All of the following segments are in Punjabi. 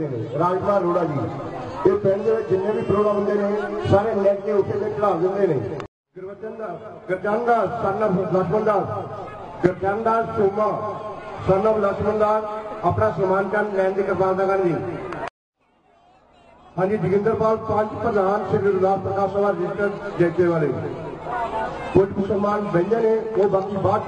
ਸਕਦੇ ਨੇ, ਰਾਜਪਾਲ ਰੋੜਾ ਜੀ। ਇਹ ਪਿੰਡ ਦੇ ਜਿੰਨੇ ਵੀ ਪ੍ਰੋਗਰਾਮ ਹੁੰਦੇ ਨੇ, ਸਾਰੇ ਨੈਗੇਟਿਵ ਉੱਤੇ ਤੇ ਚੜਾ ਦਿੰਦੇ ਨੇ। ਗੁਰਵਚਨ ਦਾ ਗਰਜਨ ਦਾ ਸਨ ਆਫ ਲਖਮਨ ਦਾ ਗਰਜਨ ਦਾ ਸੂਮਾ, ਸਨ ਲਖਮਨ ਦਾ ਆਪਣਾ ਸਨਮਾਨ ਕਰਨ ਲੈਣ ਦੀ ਕਿਰਪਾਲਤਾ ਕਰਨੀ ਹਾਂਜੀ, ਜਗਿੰਦਰਪਾਲ ਪੰਜ ਪ੍ਰਧਾਨ ਸ੍ਰੀ ਗੁਰਦਾਸ ਪ੍ਰਕਾਸ਼ ਸਭਾ ਰਜਿਸਟਰ ਜੇਕੇ ਵਾਲੇ ਕੁਝ ਮੁਸਲਮਾਨ ਬੰਦੇ ਨੇ, ਉਹ ਬਾਕੀ ਬਾਤ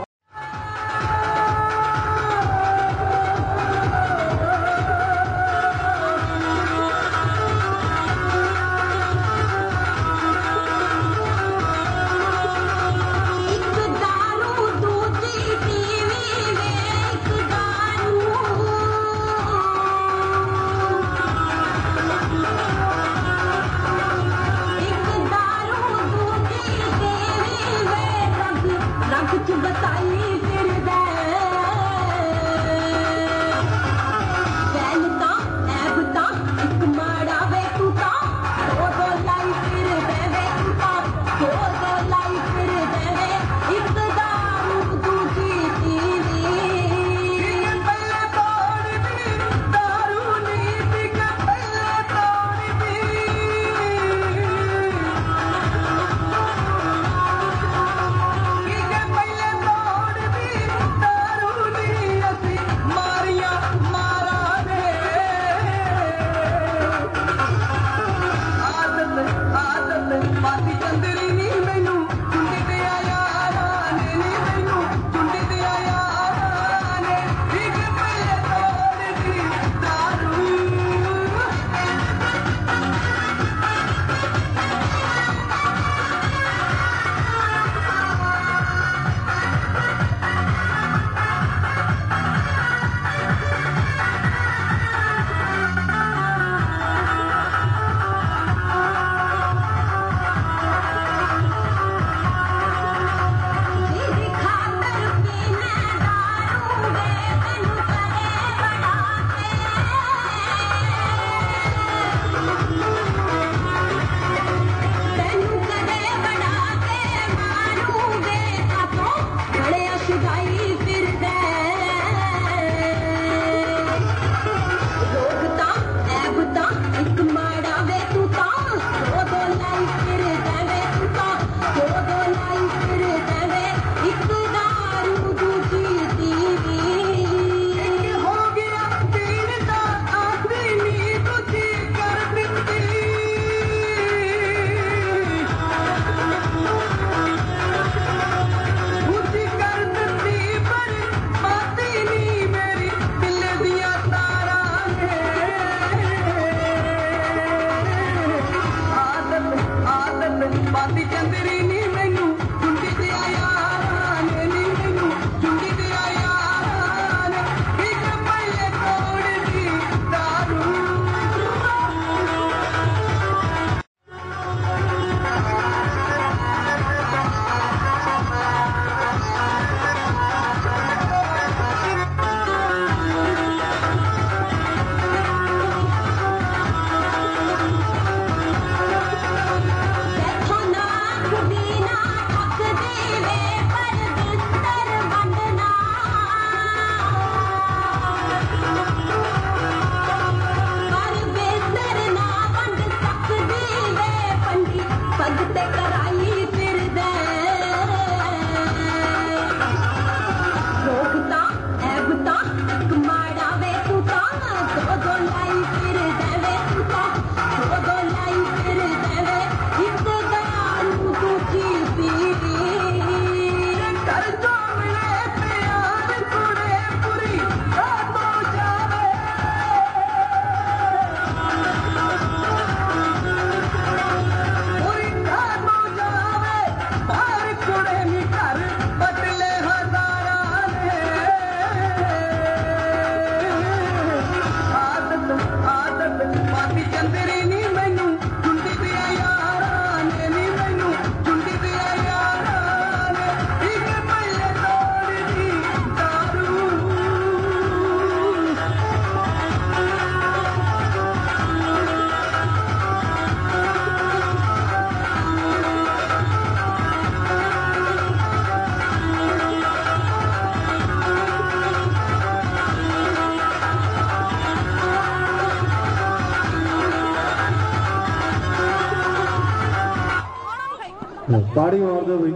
ਤਾੜੀ ਮਾਰ ਦਿਓ ਬਈ।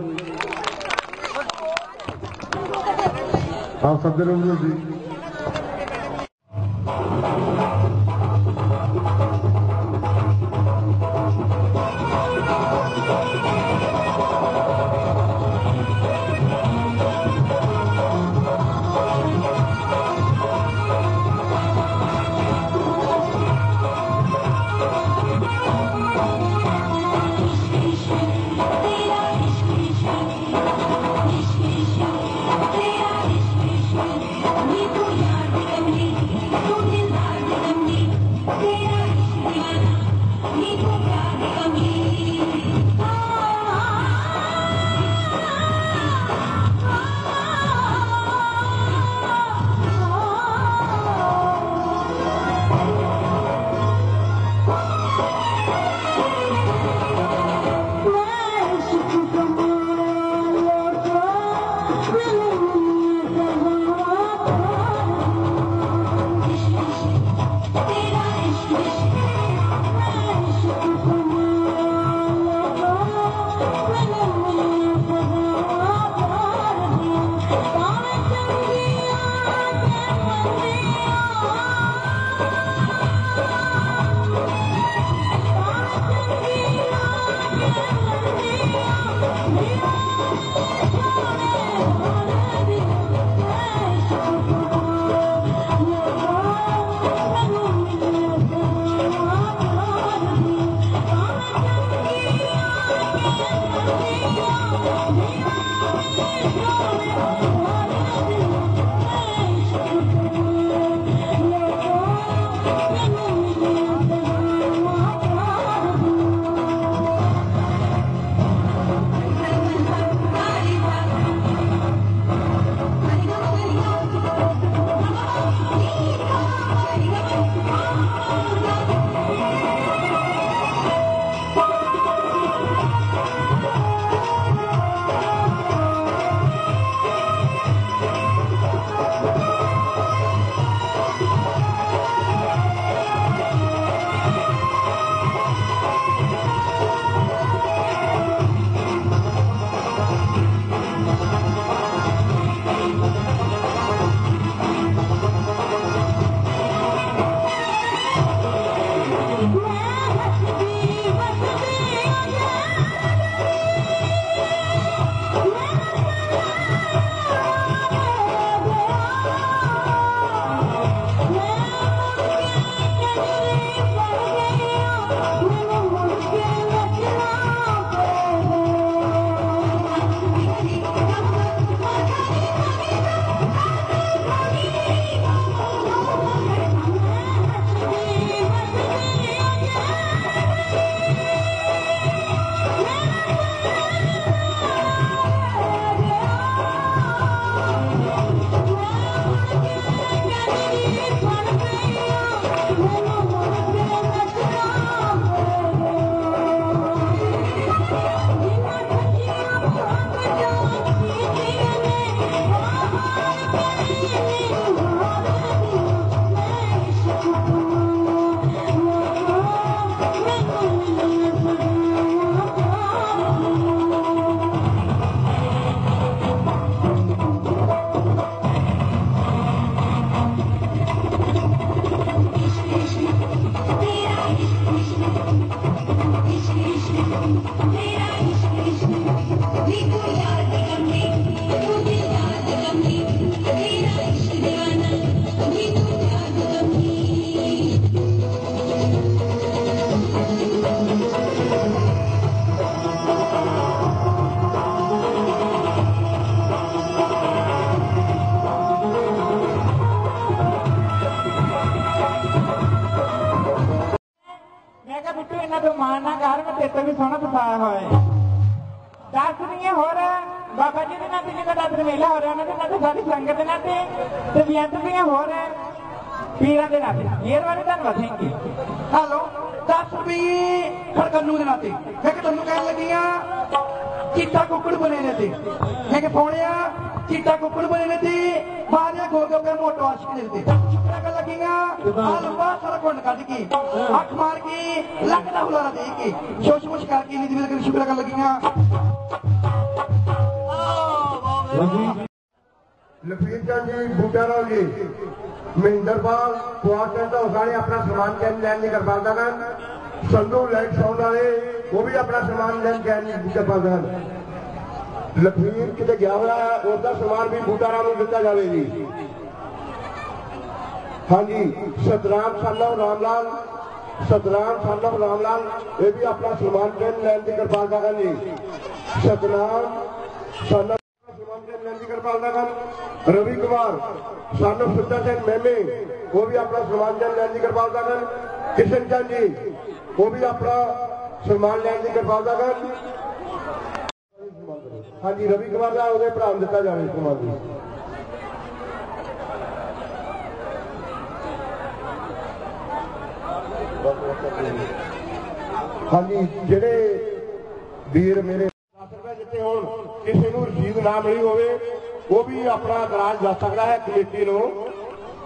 ਆਪ ਸਭ ਦੇ ਤੇ ਤੇ ਬੇਅੰਤ ਦੀਆਂ ਹੋਰ ਪੀਰਾਂ ਦੇ ਨਾਂ ਤੇ ਮਿਹਰਬਾਨੀ ਧੰਨਵਾਦ ਥੈਂਕ ਯੂ ਹੈਲੋ 10 ਰੁਪਏ ਖੜਕੰਨੂ ਦੇ ਨਾਤੇ। ਮੈਂ ਕਿ ਤੁਹਾਨੂੰ ਕਹਿਣ ਲੱਗੀ ਆ ਚਿੱਟਾ ਕੁੱਕੜ ਬਣੇ ਨੇ ਤੇ। ਮੈਂ ਕਿ ਪੌਣਿਆ ਚਿੱਟਾ ਕੁੱਕੜ ਬਣੇ ਨੇ ਤੇ। ਬਾਹਰ ਗੋਲ ਗੱਪੇ ਮੋਟੋ ਆਸ਼ਕ ਦੇ ਤੇ। ਸ਼ੁਕਰਾ ਕਰ ਲੱਗੀਆਂ ਆ ਲੰਬਾ ਸਾਰਾ ਘੁੰਡ ਕੱਢ ਕੇ ਅੱਖ ਮਾਰ ਕੇ ਲੱਕ ਦਾ ਹੁਲਾਰਾ ਦੇ ਕੇ ਸ਼ੋਸ਼ ਮੁਸ਼ ਕਰਕੇ ਨੀਂਦ ਵਿੱਚ ਸ਼ੁਕਰ ਕਰਨ ਲੱਗੀਆਂ। ਹਾਂਜੀ ਲਖਵੀਰ ਚੰਦ ਜੀ, ਬੂਟਾ ਰਾਓ ਜੀ ਮਹਿੰਦਰਪਾਲ ਕੁਆਟਰ ਦਾ ਉਸਾਣੇ ਆਪਣਾ ਸਮਾਨ ਕੈਨ ਲੈਣ ਦੀ ਕਰਵਾਉਂਦਾ ਹਨ ਸੰਧੂ ਲਾਈਟ ਸਾਊਂਡ ਵਾਲੇ, ਉਹ ਵੀ ਆਪਣਾ ਸਮਾਨ ਲੈਣ ਕੈਨ ਦੀ ਕਰਵਾਉਂਦੇ ਹਨ ਲਖਵੀਰ ਕਿਤੇ ਗਿਆ ਹੋਇਆ ਹੈ ਉਹਦਾ ਸਮਾਨ ਵੀ ਬੂਟਾ ਰਾਮ ਨੂੰ ਦਿੱਤਾ ਜਾਵੇ ਜੀ। ਹਾਂਜੀ ਸਤਰਾਮ ਸਾਲੋ ਰਾਮ ਲਾਲ ਸਤਨਾਮ ਸਾਲੋ ਰਾਮ ਲਾਲ ਇਹ ਵੀ ਆਪਣਾ ਸਮਾਨ ਕੈਨ ਲੈਣ ਦੀ ਕਿਰਪਾਲਤਾ ਕਰਨ ਜੀ। ਸਤਨਾਮ ਸਾਲੋ ਸਮਾਨ ਕੈਨ ਲੈਣ ਦੀ ਕਿਰਪਾਲਤਾ ਕਰਨ। ਰਵੀ ਕੁਮਾਰ, ਸਾਨੋ ਸੁੱਚਾ ਸਿੰਘ ਮਹਿਮੇ, ਉਹ ਵੀ ਆਪਣਾ ਸਮਾਨ ਕੈਨ ਲੈਣ ਦੀ ਕਿਰਪਾਲਤਾ ਕਰਨ। ਕਿਸ਼ਨ ਚੰਦ ਜੀ, ਉਹ ਵੀ ਆਪਣਾ ਸਮਾਨ ਲੈਣ ਦੀ ਕਿਰਪਾਲਤਾ ਕਰਨ। ਹਾਂਜੀ, ਰਵੀ ਕੁਮਾਰ ਦਾ ਉਹਦੇ ਭਰਾ ਨੂੰ ਦਿੱਤਾ ਜਾਵੇ ਸਮਾਨ ਜੀ। ਹਾਂਜੀ, ਜਿਹੜੇ ਵੀਰ ਮੇਰੇ 10 ਰੁਪਏ ਦਿੱਤੇ ਹੋਣ, ਕਿਸੇ ਨੂੰ ਰਸੀਦ ਨਾ ਮਿਲੀ ਹੋਵੇ ਉਹ ਵੀ ਆਪਣਾ ਇਤਰਾਜ਼ ਦੱਸ ਸਕਦਾ ਹੈ ਕਮੇਟੀ ਨੂੰ।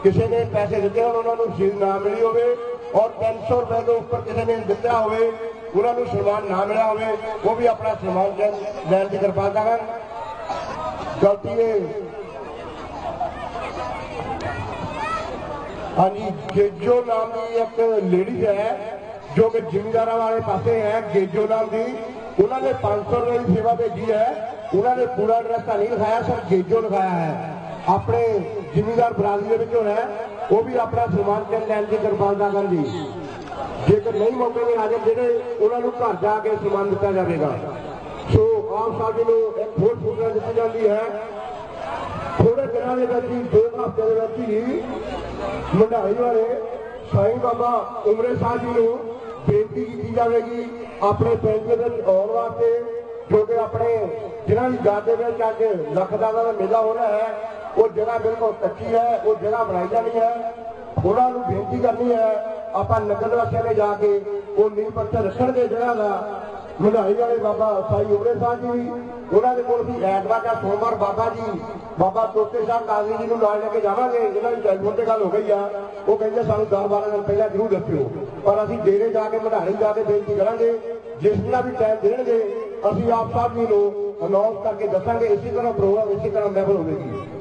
ਕਿਸੇ ਨੇ ਪੈਸੇ ਦਿੱਤੇ ਹੋਣ, ਉਹਨਾਂ ਨੂੰ ਰਸੀਦ ਨਾ ਮਿਲੀ ਹੋਵੇ ਔਰ 300 ਰੁਪਏ ਤੋਂ ਉੱਪਰ ਕਿਸੇ ਨੇ ਦਿੱਤਾ ਹੋਵੇ, ਉਹਨਾਂ ਨੂੰ ਸਨਮਾਨ ਨਾ ਮਿਲਿਆ ਹੋਵੇ, ਉਹ ਵੀ ਆਪਣਾ ਸਨਮਾਨ ਲੈਣ ਲੈਣ ਦੀ ਕਿਰਪਾਲਤਾ ਕਰਨ। ਗਲਤੀ ਹੈ ਹਾਂਜੀ ਗੇਜੋ ਨਾਮ ਦੀ ਇੱਕ ਲੇਡੀ ਹੈ, ਜੋ ਕਿ ਜ਼ਿਮੀਂਦਾਰਾਂ ਵਾਲੇ ਪਾਸੇ ਹੈ। ਗੇਜੋ ਨਾਮ ਦੀ, ਉਹਨਾਂ ਨੇ 500 ਰੁਪਏ ਦੀ ਸੇਵਾ ਭੇਜੀ ਹੈ। ਉਹਨਾਂ ਨੇ ਪੂਰਾ ਐਡਰੈਸ ਤਾਂ ਨਹੀਂ ਲਿਖਾਇਆ, ਸਿਰਫ ਗੇਜੋ ਲਿਖਾਇਆ ਹੈ। ਆਪਣੇ ਜ਼ਿਮੀਂਦਾਰ ਬਰਾਦਰੀ ਦੇ ਵਿੱਚੋਂ ਹੈ ਉਹ ਵੀ ਆਪਣਾ ਸਨਮਾਨ ਕਰਨ ਲੈਣ ਦੀ ਕਿਰਪਾਲਤਾ ਕਰਨ ਜੇਕਰ ਨਹੀਂ ਮੌਕੇ ਤੇ ਆ ਜਾਣ, ਜਿਹੜੇ ਉਹਨਾਂ ਨੂੰ ਘਰ ਜਾ ਕੇ ਸਨਮਾਨ ਦਿੱਤਾ ਜਾਵੇਗਾ। ਸੋ ਆਮ ਸਾਹਿਬ ਨੂੰ ਇੱਕ ਹੋਰ ਸੂਚਨਾ ਦਿੱਤੀ ਜਾਂਦੀ ਹੈ। ਥੋੜੇ ਦਿਨਾਂ ਦੇ ਵਿੱਚ ਹੀ, ਦੋ ਕੁ ਹਫ਼ਤੇ ਦੇ ਵਿੱਚ ਹੀ ਮੰਡਾਈ ਵਾਲੇ ਸਾਈਂ ਬਾਬਾ ਉਮਰੇ ਸਾਹਿਬ ਜੀ ਨੂੰ ਬੇਨਤੀ ਕੀਤੀ ਜਾਵੇਗੀ, ਆਪਣੇ ਪਿੰਡ ਦੇ ਵਿੱਚ ਆਉਣ ਵਾਸਤੇ ਕਿਉਂਕਿ ਆਪਣੇ ਜਿਨ੍ਹਾਂ ਦੀ ਯਾਦ ਦੇ ਵਿੱਚ ਅੱਜ ਲੱਖਦਾਦਾ ਦਾ ਮੇਲਾ ਹੋ ਰਿਹਾ ਹੈ, ਉਹ ਜਗ੍ਹਾ ਬਿਲਕੁਲ ਕੱਚੀ ਹੈ, ਉਹ ਜਗ੍ਹਾ ਬਣਾਈ ਜਾਣੀ ਹੈ, ਉਹਨਾਂ ਨੂੰ ਬੇਨਤੀ ਕਰਨੀ ਹੈ, ਆਪਾਂ ਨਗਰ ਵਾਸੀਆਂ ਨੇ ਜਾ ਕੇ ਉਹ ਨੀਂਹ ਪੱਥਰ ਰੱਖਣਗੇ ਜਗ੍ਹਾ ਦਾ ਵਧਾਈ ਵਾਲੇ ਬਾਬਾ ਸਾਈ ਉਮਰੇ ਸਾਹਿਬ ਜੀ, ਉਹਨਾਂ ਦੇ ਕੋਲ ਵੀ ਐਤਵਾਰ ਦਾ ਸੋਮਵਾਰ ਬਾਬਾ ਜੀ, ਬਾਬਾ ਤੋਤੇ ਸਾਹਿਬ ਕਾਜ਼ੀ ਜੀ ਨੂੰ ਨਾਲ ਲੈ ਕੇ ਜਾਵਾਂਗੇ, ਇਹਨਾਂ ਦੀ ਟੈਲੀਫੋਨ ਤੇ ਗੱਲ ਹੋ ਗਈ ਆ, ਉਹ ਕਹਿੰਦੇ ਸਾਨੂੰ 10 12 ਦਿਨ ਪਹਿਲਾਂ ਜ਼ਰੂਰ ਦੱਸਿਓ, ਪਰ ਅਸੀਂ ਡੇਰੇ ਜਾ ਕੇ ਮਢਾਣੀ ਜਾ ਕੇ ਬੇਨਤੀ ਕਰਾਂਗੇ, ਜਿਸ ਦਿਨ ਵੀ ਟਾਈਮ ਦੇਣਗੇ, ਅਸੀਂ ਆਪ ਸਾਹਿਬ ਜੀ ਨੂੰ ਅਨਾਉਂਸ ਕਰਕੇ ਦੱਸਾਂਗੇ ਇਸੇ ਤਰ੍ਹਾਂ ਪ੍ਰੋਗਰਾਮ ਇਸੇ ਤਰ੍ਹਾਂ ਮਹਿਫਲ ਹੋਵੇਗੀ